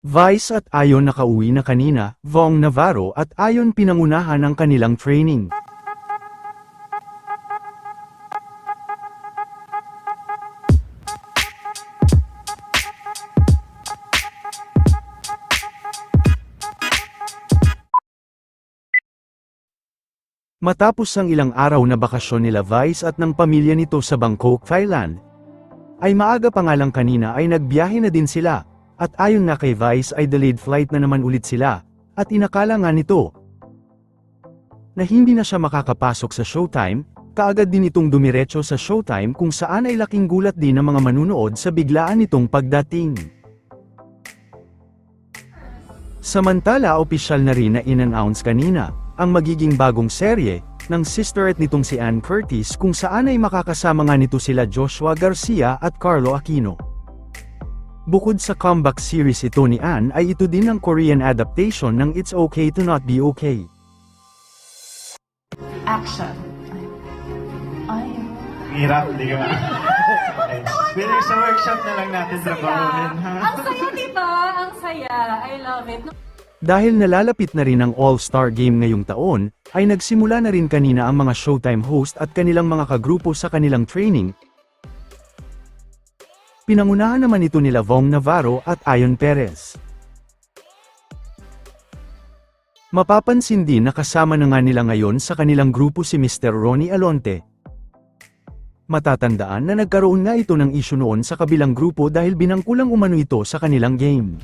Vice at Ayon nakauwi na kanina, Vong Navarro at Ayon pinangunahan ang kanilang training. Matapos ang ilang araw na bakasyon nila Vice at ng pamilya nito sa Bangkok, Thailand, ay maaga pa nga lang kanina ay nagbiyahe na din sila, at ayon nga kay Vice ay delayed flight na naman ulit sila, at inakala nga nito na hindi na siya makakapasok sa showtime, kaagad din itong dumiretso sa showtime kung saan ay laking gulat din ng mga manunood sa biglaan nitong pagdating. Samantala opisyal na rin na in-announce kanina, ang magiging bagong serye, ng sisterette nitong si Ann Curtis kung saan ay makakasama nga nito sila Joshua Garcia at Carlo Aquino. Bukod sa comeback series ito ni Ann ay ito din ang Korean adaptation ng It's Okay to Not Be Okay. Action. Ay. Hirap, hindi ka. Willing sa workshop na lang natin trabahuhin, ha? Ang saya, diba? Ang saya. I love it. Dahil nalalapit na rin ang All-Star Game ngayong taon, ay nagsimula na rin kanina ang mga Showtime host at kanilang mga kagrupo sa kanilang training. Pinangunahan naman ito nila Vong Navarro at Ayon Perez. Mapapansin din na kasama na nga nila ngayon sa kanilang grupo si Mr. Ronnie Alonte. Matatandaan na nagkaroon nga ito ng issue noon sa kabilang grupo dahil binangkulang umano ito sa kanilang game.